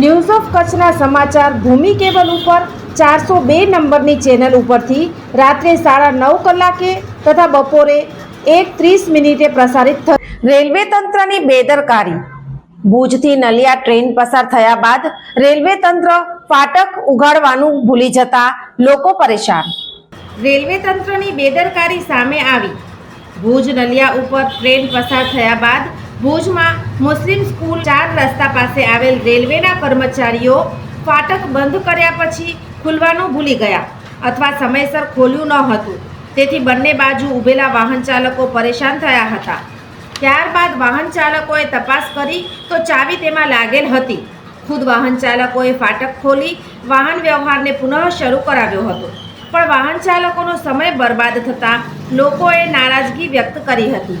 News of કચ્છના સમાચાર ભૂમિ cable ઉપર ચારસો બે નંબરની ચેનલ ઉપરથી રાત્રે સાડા નવ કલાકે તથા બપોરે એક ત્રીસ મિનિટે પ્રસારિત થ રેલવે તંત્રની બેદરકારી. ભુજથી નલિયા ટ્રેન પસાર થયા બાદ રેલવે તંત્ર ફાટક ઉગાડવાનું ભૂલી જતા લોકો પરેશાન. રેલવે તંત્રની બેદરકારી સામે આવી. ભુજ નલિયા ઉપર ટ્રેન પસાર થયા બાદ ભુજમાં મુસ્લિમ સ્કૂલ ચાર રસ્તા પાસે આવેલ રેલવેના કર્મચારીઓ ફાટક બંધ કર્યા પછી ખુલવાનું ભૂલી ગયા અથવા સમયસર ખોલ્યું ન હતું. તેથી બંને બાજુ ઊભેલા વાહન ચાલકો પરેશાન થયા હતા. ત્યારબાદ વાહન ચાલકોએ તપાસ કરી તો ચાવી તેમાં લાગેલ હતી. ખુદ વાહન ચાલકોએ ફાટક ખોલી વાહન વ્યવહારને પુનઃ શરૂ કરાવ્યો હતો. પણ વાહન ચાલકોનો સમય બરબાદ થતાં લોકોએ નારાજગી વ્યક્ત કરી હતી.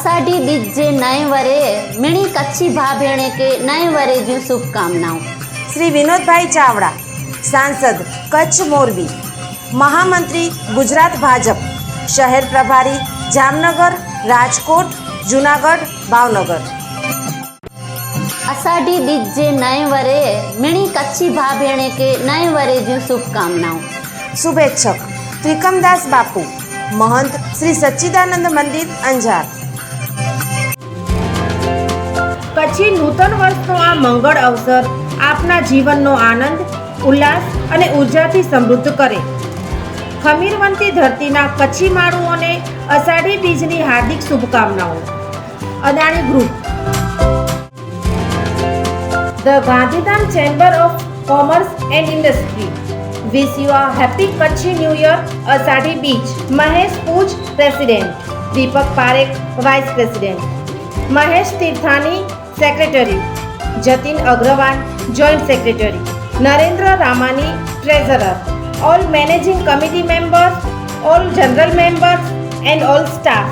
અષાઢી બીજ જે નય વરે મીણી કચ્છી ભા ભેણે કે નય વરે જ્યું શુભકામનાઓ. શ્રી વિનોદભાઈ ચાવડા સાંસદ કચ્છ મોરબી. મહામંત્રી ગુજરાત ભાજપ. શહેર પ્રભારી જામનગર રાજકોટ જુનાગઢ ભાવનગર. અષાઢી બીજ જે નય વરે મીણી કચ્છી ભા ભેણે કે નય વરે જ્યું શુભકામનાઓ. શુભેચ્છક. ત્રિકમદાસ બાપુ. મહંત શ્રી સચ્ચિદાનંદ મંદિર અંજાર. કચ્છી નૂતન વર્ષનો આ મંગળ અવસર આપના જીવનનો આનંદ ઉલ્લાસ અને ઉર્જાથી સમૃદ્ધ કરે ખમીરવંતી ધરતીના કચ્છી માળુઓને અષાઢી બીજની હાર્દિક શુભકામનાઓ Adani group The Gandhidham Chamber of Commerce and Industry wish you a happy Kutchi New Year Asadi Beach. Mahesh Pooch, President. Deepak Parekh, Vice President. Mahesh Tirthani, Secretary. Jatin Agrawal, Joint Secretary. Narendra Ramani, Treasurer. All Managing Committee members, all General members and all staff.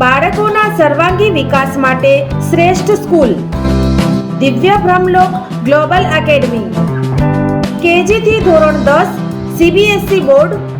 બાળકોના સર્વાંગી વિકાસ માટે શ્રેષ્ઠ school દિવ્ય Brahmlok global academy કેજીથી ધોરણ દસ CBSE board